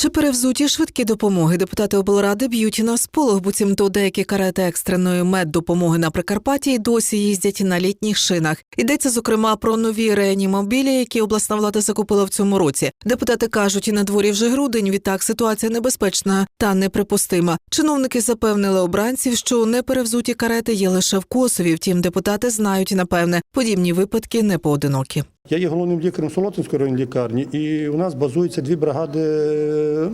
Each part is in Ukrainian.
Чи перевзуті швидкі допомоги депутати облради б'ють на сполох, буцімто деякі карети екстреної меддопомоги на Прикарпатті досі їздять на літніх шинах. Йдеться зокрема про нові реанімобілі, які обласна влада закупила в цьому році. Депутати кажуть, і на дворі вже грудень. Відтак ситуація небезпечна та неприпустима. Чиновники запевнили обранців, що неперевзуті карети є лише в Косові. Втім, депутати знають напевне, подібні випадки не поодинокі. Я є головним лікарем Солотинської районної лікарні, і у нас базуються дві бригади,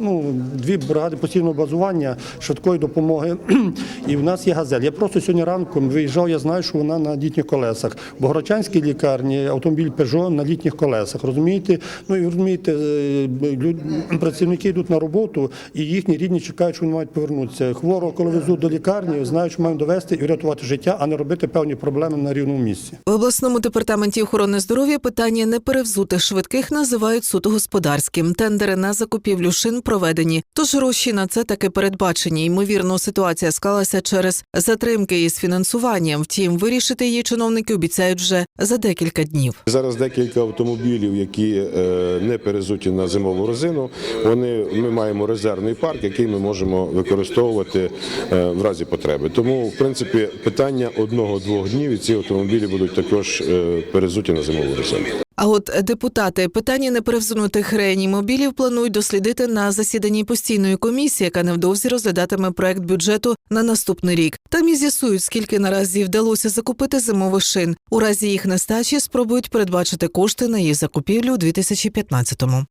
ну дві бригади постійного базування швидкої допомоги. І в нас є газель. Я просто сьогодні ранком виїжджав. Я знаю, що вона на літніх колесах. В Богородчанській лікарні автомобіль Peugeot на літніх колесах. Розумієте? Ну і розумієте, е, люд- працівники йдуть на роботу, і їхні рідні чекають, що вони мають повернутися. Хворого, коли везуть до лікарні, знають, що мають довести і врятувати життя, а не робити певні проблеми на рівному місці. В обласному департаменті охорони здоров'я питання неперевзутих швидких називають суто господарським. Тендери на закупівлю шин проведені. Тож гроші на це таки передбачені. Ймовірно, ситуація склалася через затримки із фінансуванням. Втім, вирішити її чиновники обіцяють вже за декілька днів. Зараз декілька автомобілів, які е, не перезуті на зимову резину. Вони ми маємо резервний парк, який ми можемо використовувати е, в разі потреби. Тому, в принципі, питання одного-двох днів і ці автомобілі будуть також е, перезуті на зимову резину. А от депутати питання неперевзунутих реанімобілів планують дослідити на засіданні постійної комісії, яка невдовзі розглядатиме проект бюджету на наступний рік. Там і з'ясують, скільки наразі вдалося закупити зимових шин. У разі їх нестачі спробують передбачити кошти на їх закупівлю у 2015-му.